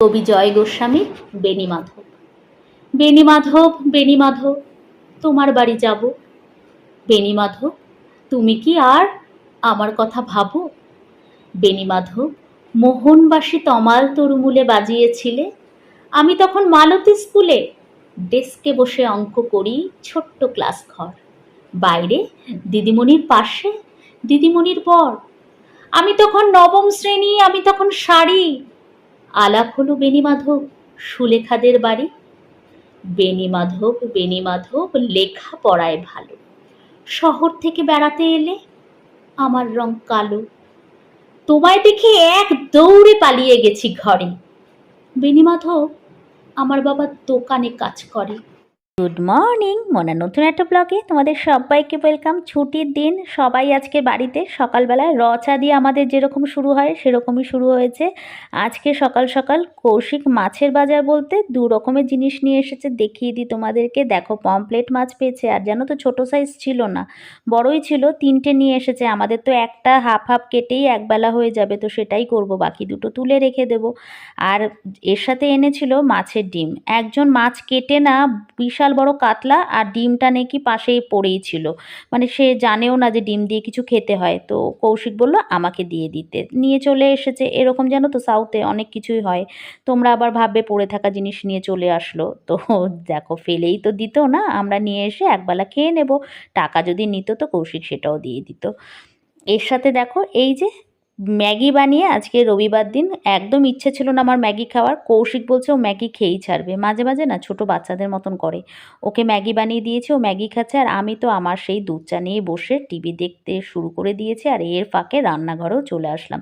কবি জয় গোস্বামীর বেণীমাধব বেণীমাধব বেণীমাধব তোমার বাড়ি যাব। বেণীমাধব তুমি কি আর আমার কথা ভাবো? বেণীমাধব মোহনবাসী তমাল তরুমূলে বাজিয়েছিলে। আমি তখন মালতী স্কুলে ডেস্কে বসে অঙ্ক করি, ছোট্ট ক্লাস ঘর। বাইরে দিদিমণির পাশে, দিদিমণির পর। আমি তখন নবম শ্রেণি, আমি তখন শাড়ি আলাপ হলো বেণীমাধব সুলেখাদের বাড়ি। বেণীমাধব বেণীমাধব লেখা পড়ায় ভালো। শহর থেকে বেড়াতে এলে আমার রং কালো। তোমায় দেখে এক দৌড়ে পালিয়ে গেছি ঘরে। বেণীমাধব আমার বাবা দোকানে কাজ করে। গুড মর্নিং মনে নতুন একটা ব্লগে তোমাদের সবাইকে ওয়েলকাম ছুটির দিন, সবাই আজকে বাড়িতে। সকালবেলায় র চা দিয়ে আমাদের যেরকম শুরু হয়, সেরকমই শুরু হয়েছে। আজকে সকাল সকাল কৌশিক মাছের বাজার বলতে দু রকমের জিনিস নিয়ে এসেছে, দেখিয়ে দিই তোমাদেরকে। দেখো পমপ্লেট মাছ পেয়েছে, আর জানো তো ছোটো সাইজ ছিল না, বড়ই ছিল, তিনটে নিয়ে এসেছে। আমাদের তো একটা হাফ হাফ কেটেই একবেলা হয়ে যাবে, তো সেটাই করব, বাকি দুটো তুলে রেখে দেবো। আর এর সাথে এনেছিল মাছের ডিম। একজন মাছ কেটে না, বিশাল বড় কাতলা আর ডিমটা নাকি পাশেই পড়েই ছিল। মানে সে জানেও না যে ডিম দিয়ে কিছু খেতে হয়। তো কৌশিক বলল, আমাকে দিয়ে দিতে। নিয়ে চলে এসেছে। এরকম জানো তো সাউথে অনেক কিছুই হয়। তোমরা আবার ভাববে পড়ে থাকা জিনিস নিয়ে চলে আসলো। তো দেখো, ফেলেই তো দিত না। আমরা নিয়ে এসে একবেলা খেয়ে নেব। টাকা যদি নিত তো কৌশিক সেটাও দিয়ে দিত। এর সাথে দেখো, এই যে ম্যাগি বানিয়ে আজকে রবিবার দিন একদম ইচ্ছে ছিল না আমার ম্যাগি খাওয়ার। কৌশিক বলছে ও ম্যাগি খেয়েই ছাড়বে। মাঝে মাঝে না ছোট বাচ্চাদের মতন করে। ওকে ম্যাগি বানিয়ে দিয়েছে, ও ম্যাগি খাচ্ছে আর আমি তো আমার সেই দুধ চা নিয়ে বসে টিভি দেখতে শুরু করে দিয়েছি আর এর ফাঁকে রান্নাঘরেও চলে আসলাম।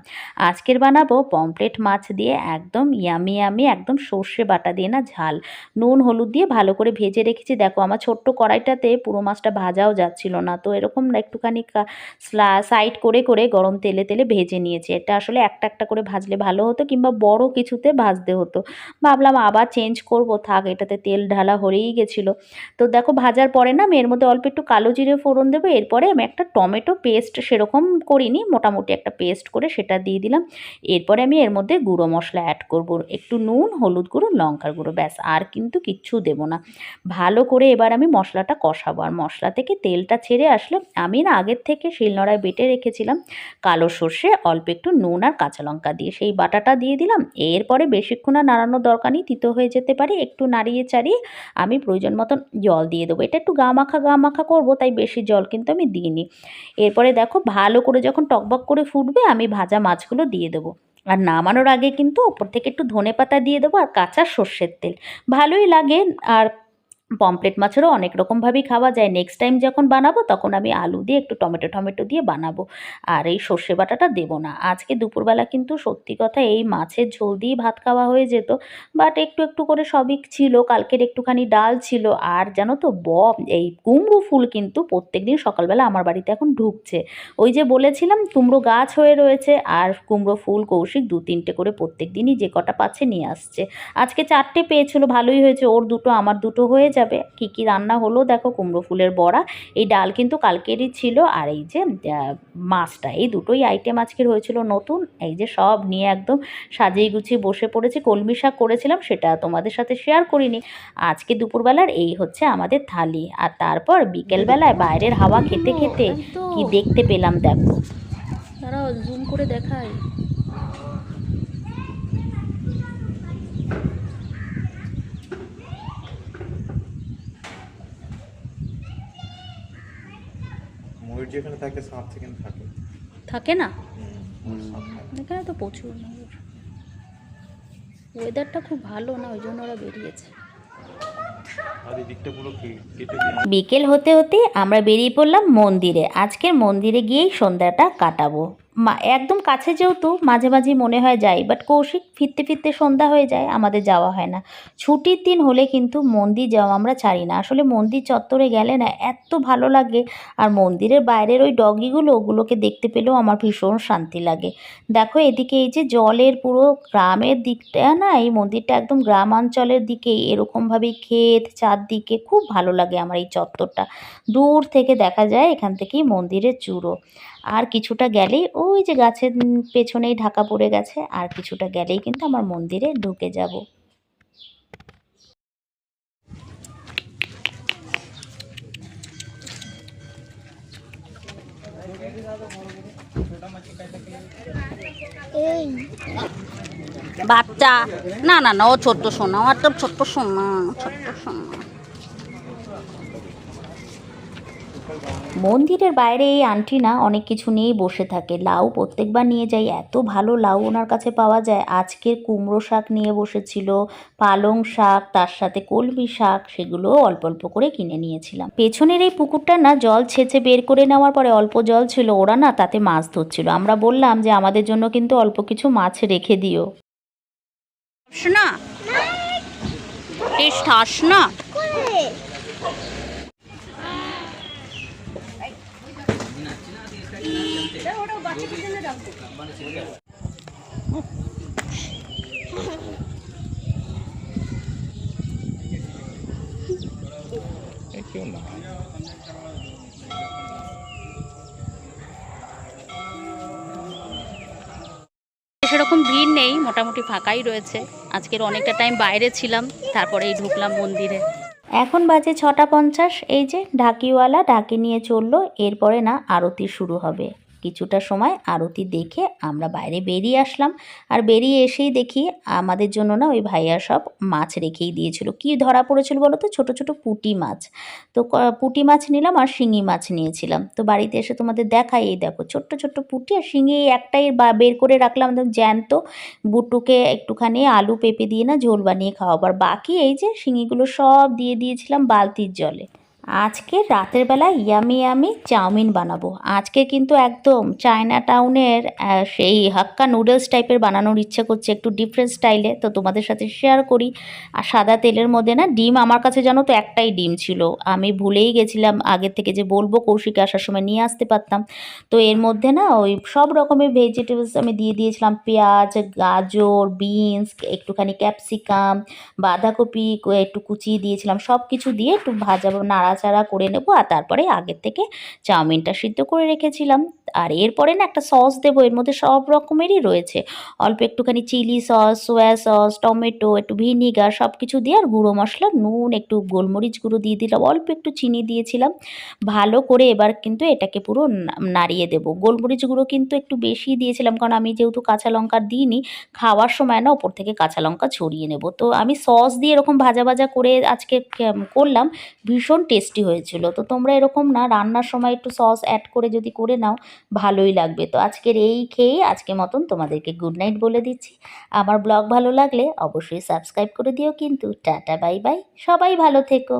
আজকের বানাবো পমপ্লেট মাছ দিয়ে একদম ইয়ামি ইয়ামি একদম সর্ষে বাটা দিয়ে না ঝাল। নুন, হলুদ দিয়ে ভালো করে ভেজে রেখেছি। দেখো আমার ছোট্ট কড়াইটাতে পুরো মাছটা ভাজাও যাচ্ছিল না। তো এরকম একটুখানি সাইড করে করে গরম তেলে তেলে ভেজে নিয়েছি। এটা আসলে একটা একটা করে ভাজলে ভালো হতো কিংবা বড় কিছুতে ভাজতে হতো। ভাবলাম আবার চেঞ্জ করব, থাক এটাতে তেল ঢালা হয়েই গেছিল। তো দেখো ভাজার পরে না আমি এর মধ্যে অল্প একটু কালো জিরে ফোড়ন দেবো, এরপরে আমি একটা টমেটো পেস্ট সেরকম করিনি, মোটামুটি একটা পেস্ট করে সেটা দিয়ে দিলাম। এরপরে আমি এর মধ্যে গুঁড়ো মশলা অ্যাড করব, একটু নুন, হলুদ গুঁড়ো, লঙ্কার গুঁড়ো, ব্যাস, আর কিন্তু কিচ্ছু দেবো না। ভালো করে এবার আমি মশলাটা কষাবো, আর মশলা থেকে তেলটা ছেড়ে আসলে আমি না আগের থেকে শিলনোড়ায় বেটে রেখেছিলাম কালো সর্ষে অল্প একটু নুন আর কাঁচা লঙ্কা দিয়ে সেই বাটাটা দিয়ে দিলাম। এরপরে বেশিক্ষণ আর নাড়ানোর দরকার নেই, তিতো হয়ে যেতে পারে। একটু নাড়িয়ে চাড়িয়ে আমি প্রয়োজন মতন জল দিয়ে দেবো। এটা একটু গা মাখা গা মাখা করব, তাই বেশি জল কিন্তু আমি দিইনি। এরপরে দেখো ভালো করে যখন টকবক করে ফুটবে, আমি ভাজা মাছগুলো দিয়ে দেবো। আর নামানোর আগে কিন্তু ওপর থেকে একটু ধনে পাতা দিয়ে দেবো আর কাঁচা সর্ষের তেল। ভালোই লাগে আর পমপ্লেট মাছেরও অনেক রকমভাবেই খাওয়া যায়। নেক্সট টাইম যখন বানাবো, তখন আমি আলু দিয়ে একটু টমেটো টমেটো দিয়ে বানাবো। আর এই সর্ষে বাটাটা দেবো না। আজকে দুপুরবেলা কিন্তু সত্যি কথা এই মাছের ঝোল দিয়ে ভাত খাওয়া হয়ে যেত। বাট একটু একটু করে সবই ছিল। কালকের একটুখানি ডাল ছিল। আর জানো তো ব এই কুমড়ো ফুল কিন্তু প্রত্যেক দিন সকালবেলা আমার বাড়িতে এখন ঢুকছে। ওই যে বলেছিলাম, কুমড়ো গাছ হয়ে রয়েছে। আর কুমড়ো ফুল, কৌশিক দু তিনটে করে প্রত্যেক দিনই যে কটা পাচ্ছে নিয়ে আসছে। আজকে চারটে পেয়েছিল, ভালোই হয়েছে। ওর দুটো, আমার দুটো হয়ে যাবে। কী কি রান্না হলো? দেখো কুমড়ো ফুলের বড়া। এই ডাল কিন্তু কালকেরই ছিল। আর এই যে মাছটা এই দুটোই আইটেম আজকের হয়েছিল নতুন। এই যে সব নিয়ে একদম সাজিয়ে গুছিয়ে বসে পড়েছি। কলমি শাক করেছিলাম সেটা তোমাদের সাথে শেয়ার করিনি। আজকে দুপুরবেলার এই হচ্ছে আমাদের থালি। আর তারপর বিকেলবেলায় বাইরের হাওয়া খেতে খেতে কি দেখতে পেলাম দেখো। দাঁড়াও জুম করে দেখাই। ময়ূর যেখানে থাকে সাপ সেখানে থাকে। থাকে না? এখানে তো প্রচুর ওয়েদারটা খুব ভালো না ওই জন্য ওরা বেরিয়েছে। আর এই দিকটা পুরো কে- কেটে দিয়ে বিকেল হতে হতে আমরা বেরিয়ে পড়লাম মন্দিরে। আজকের মন্দিরে গিয়েই সন্ধ্যাটা কাটাবো। একদম কাছে যেহেতু মাঝে মাঝে মনে হয় যাই বাট কৌশিক ফিরতে ফিরতে সন্ধ্যা হয়ে যায়, আমাদের যাওয়া হয় না। ছুটির দিন হলে কিন্তু মন্দির যাওয়া আমরা ছাড়ি না। আসলে মন্দির চত্বরে গেলে না এত ভালো লাগে, আর মন্দিরের বাইরের ওই ডগিগুলো ওগুলোকে দেখতে পেলেও আমার ভীষণ শান্তি লাগে। দেখো এদিকে এই যে জলের পুরো গ্রামের দিকটা না, এই মন্দিরটা একদম গ্রামাঞ্চলের দিকেই এরকমভাবেই ক্ষেত চারদিকে খুব ভালো লাগে আমার এই চত্বরটা। দূর থেকে দেখা যায় এখান থেকেই মন্দিরের চূড়ো। আর কিছুটা গেলেই ওই যে গাছের পেছনেই ঢাকা পড়ে গেছে আর কিছুটা গেলেই কিন্তু আমার মন্দিরে ঢুকে যাব। বাচ্চা। না না না ও ছোট্ট সোনা ও একটা ছোট্ট সোনা ছোট্ট সোনা। মন্দিরের বাইরে এই আন্টি না অনেক কিছু নিয়েই বসে থাকে। লাউ প্রত্যেকবার নিয়ে যাই এত ভালো লাউ ওনার কাছে পাওয়া যায়। আজকে কুমড়ো শাক নিয়ে বসেছিল পালং শাক তার সাথে কলমি শাক সেগুলো অল্প অল্প করে কিনে নিয়েছিলাম। পেছনের এই পুকুরটা না জল ছেঁচে বের করে নেওয়ার পরে অল্প জল ছিল ওরা না তাতে মাছ ধরছিল। আমরা বললাম যে আমাদের জন্য কিন্তু অল্প কিছু মাছ রেখে দিও। শোনা টেস্ট হাস না। সেরকম ভিড় নেই, মোটামুটি ফাঁকাই রয়েছে। আজকের অনেকটা টাইম বাইরে ছিলাম, তারপরেই ঢুকলাম মন্দিরে। এখন বাজে ছটা পঞ্চাশ, এই যে ঢাকিওয়ালা ঢাকি নিয়ে চলল, এরপরে না আরতি শুরু হবে। কিছুটা সময় আরতি দেখে আমরা বাইরে বেরিয়ে আসলাম। আর বেরিয়ে এসেই দেখি আমাদের জন্য না ওই ভাইয়া সব মাছ রেখেই দিয়েছিল। কি ধরা পড়েছিল বলো তো? ছোটো ছোটো পুঁটি মাছ। তো পুঁটি মাছ নিলাম আর শিঙি মাছ নিয়েছিলাম। তো বাড়িতে এসে তোমাদের দেখাই, এই দেখো ছোট্ট ছোট্ট পুঁটি আর শিঙি একটাই বের করে রাখলাম একদম জ্যান্ত। বুটুকে একটুখানি আলু পেঁপে দিয়ে না ঝোল বানিয়ে খাওয়াবার বাকি এই যে শিঙিগুলো সব দিয়ে দিয়েছিলাম বালতির জলে। আজকে রাতের বেলা ইয়ামি ইয়ামি চাউমিন বানাবো। আজকে কিন্তু একদম চায়না টাউনের সেই হাক্কা নুডলস টাইপের বানানোর ইচ্ছে করছে একটু ডিফারেন্ট স্টাইলে তো তোমাদের সাথে শেয়ার করি। আর সাদা তেলের মধ্যে না, ডিম আমার কাছে জানো তো একটাই ডিম ছিল। আমি ভুলেই গেছিলাম আগের থেকে যে বলব কৌশিকে আসার সময় নিয়ে আসতে পারতাম। তো এর মধ্যে না ওই সব রকমের ভেজিটেবলস আমি দিয়ে দিয়েছিলাম। পেঁয়াজ, গাজর বিনস একটুখানি ক্যাপসিকাম বাঁধাকপি, একটু কুচিয়ে দিয়েছিলাম। সব কিছু দিয়ে একটু ভাজা নাড়াচাড়া করে নেব আর তারপরে আগের থেকে চাউমিনটা সিদ্ধ করে রেখেছিলাম। আর এরপরে না একটা সস দেবো, এর মধ্যে সব রকমেরই রয়েছে। অল্প একটুখানি chilli sauce, soya sauce, tomato, একটু ভিনিগার সব কিছু দিয়ে আর গুঁড়ো মশলা, নুন, একটু গোলমরিচ গুঁড়ো দিয়ে দিলাম। অল্প একটু চিনি দিয়েছিলাম। ভালো করে এবার কিন্তু এটাকে পুরো নাড়িয়ে দেবো। গোলমরিচ গুঁড়ো কিন্তু একটু বেশি দিয়েছিলাম, কারণ আমি যেহেতু কাঁচা লঙ্কা দিইনি, খাওয়ার সময় না ওপর থেকে কাঁচা লঙ্কা ছড়িয়ে নেব। তো আমি সস দিয়ে এরকম ভাজা ভাজা করে আজকে করলাম, ভীষণ টেস্টি হয়েছিল। তো তোমরা এরকম না, রান্নার সময় একটু সস অ্যাড করে যদি করে নাও, ভালোই লাগবে। তো আজকের এই খেয়ে আজকে মতন তোমাদেরকে গুড নাইট বলে দিচ্ছি। আমার ব্লগ ভালো লাগলে অবশ্যই সাবস্ক্রাইব করে দিও কিন্তু, টাটা বাই বাই সবাই ভালো থেকো।